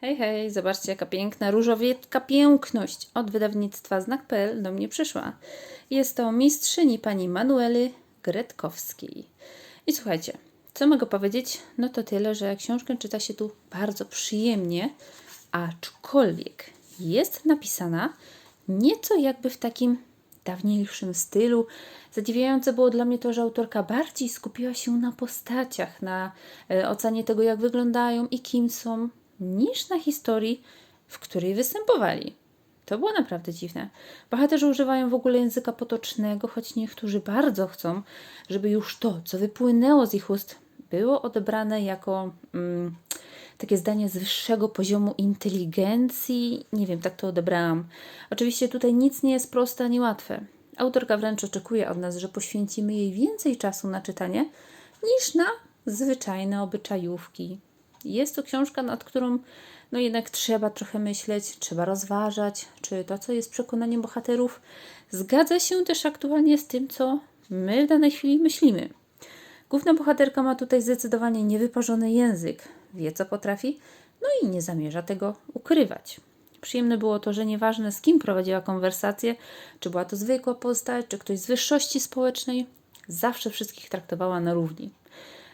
Hej, hej, zobaczcie jaka piękna różowiecka piękność od wydawnictwa Znak.pl do mnie przyszła. Jest to mistrzyni pani Manuely Gretkowskiej. I słuchajcie, co mogę powiedzieć? No to tyle, że książkę czyta się tu bardzo przyjemnie, aczkolwiek jest napisana nieco jakby w takim dawniejszym stylu. Zadziwiające było dla mnie to, że autorka bardziej skupiła się na postaciach, na e, ocenie tego, jak wyglądają i kim są, niż na historii, w której występowali. To było naprawdę dziwne. Bohaterzy używają w ogóle języka potocznego, choć niektórzy bardzo chcą, żeby już to, co wypłynęło z ich ust, było odebrane jako mm, takie zdanie z wyższego poziomu inteligencji. Nie wiem, tak to odebrałam. Oczywiście tutaj nic nie jest proste ani łatwe. Autorka wręcz oczekuje od nas, że poświęcimy jej więcej czasu na czytanie niż na zwyczajne obyczajówki. Jest to książka, nad którą no jednak trzeba trochę myśleć, trzeba rozważać, czy to, co jest przekonaniem bohaterów, zgadza się też aktualnie z tym, co my w danej chwili myślimy. Główna bohaterka ma tutaj zdecydowanie niewyparzony język, wie co potrafi, no i nie zamierza tego ukrywać. Przyjemne było to, że nieważne z kim prowadziła konwersację, czy była to zwykła postać, czy ktoś z wyższości społecznej, zawsze wszystkich traktowała na równi.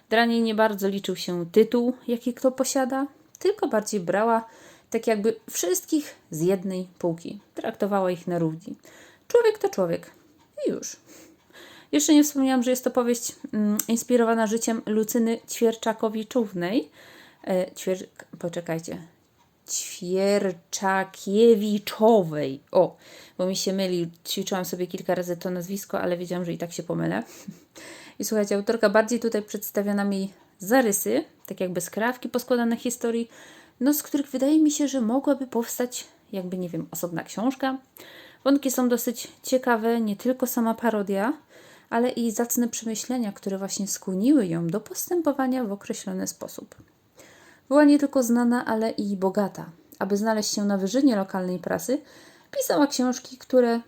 Dla niej nie bardzo liczył się tytuł, jaki kto posiada, tylko bardziej brała tak jakby wszystkich z jednej półki. Traktowała ich na równi. Człowiek to człowiek. I już. Jeszcze nie wspomniałam, że jest to powieść mm, inspirowana życiem Lucyny Ćwierczakowiczównej. E, ćwier... Poczekajcie. Ćwierczakiewiczowej. O, bo mi się myli. Ćwiczyłam sobie kilka razy to nazwisko, ale wiedziałam, że i tak się pomylę. I słuchajcie, autorka bardziej tutaj przedstawia nam jej zarysy, tak jakby skrawki poskładane historii, no z których wydaje mi się, że mogłaby powstać jakby, nie wiem, osobna książka. Wątki są dosyć ciekawe, nie tylko sama parodia, ale i zacne przemyślenia, które właśnie skłoniły ją do postępowania w określony sposób. Była nie tylko znana, ale i bogata. Aby znaleźć się na wyżynie lokalnej prasy, pisała książki, które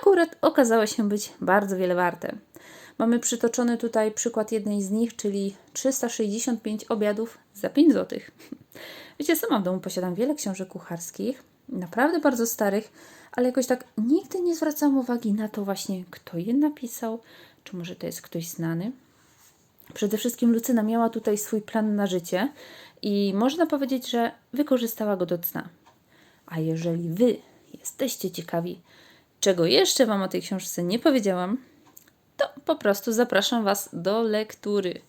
akurat okazały się być bardzo wiele warte. Mamy przytoczony tutaj przykład jednej z nich, czyli 365 obiadów za 5 zł. Wiecie, sama w domu posiadam wiele książek kucharskich, naprawdę bardzo starych, ale jakoś tak nigdy nie zwracam uwagi na to właśnie, kto je napisał, czy może to jest ktoś znany. Przede wszystkim Lucyna miała tutaj swój plan na życie i można powiedzieć, że wykorzystała go do cna. A jeżeli Wy jesteście ciekawi, czego jeszcze Wam o tej książce nie powiedziałam, po prostu zapraszam Was do lektury.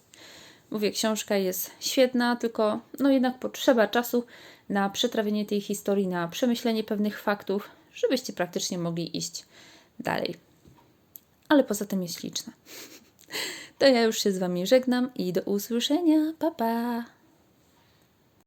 Mówię, książka jest świetna, tylko no jednak potrzeba czasu na przetrawienie tej historii, na przemyślenie pewnych faktów, żebyście praktycznie mogli iść dalej. Ale poza tym jest śliczna. To ja już się z Wami żegnam i do usłyszenia. Pa, pa!